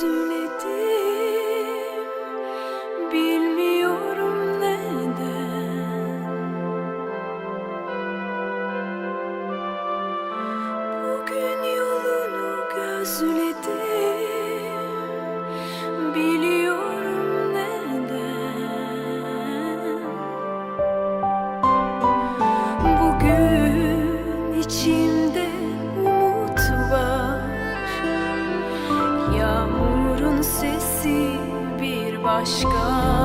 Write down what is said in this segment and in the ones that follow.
soon başka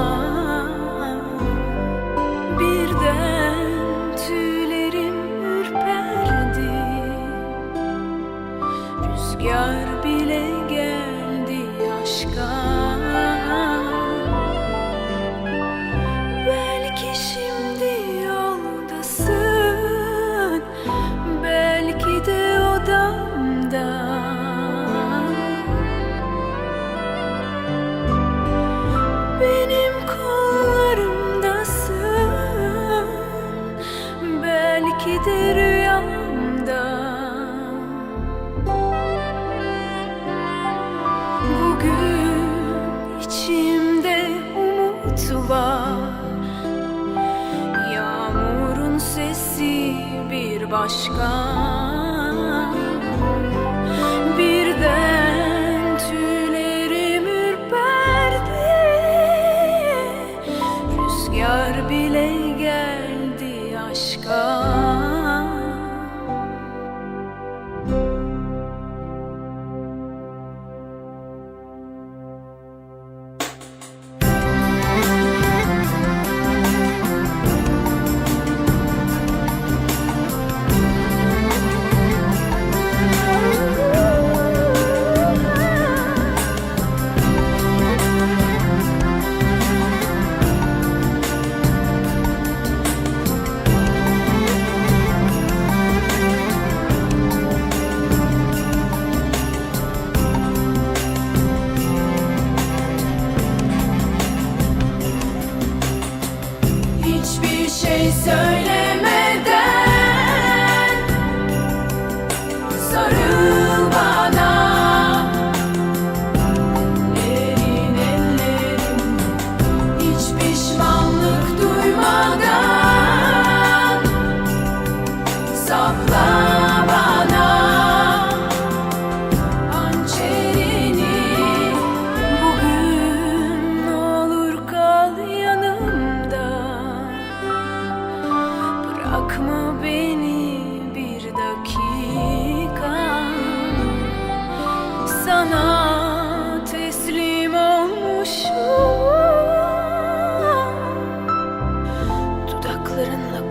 umut Yağmurun sesi bir başka. Birden tüylerim ürperdi. Rüzgar bile Say söyle Bırakma beni bir dakika. Sana teslim olmuşum. Dudaklarınla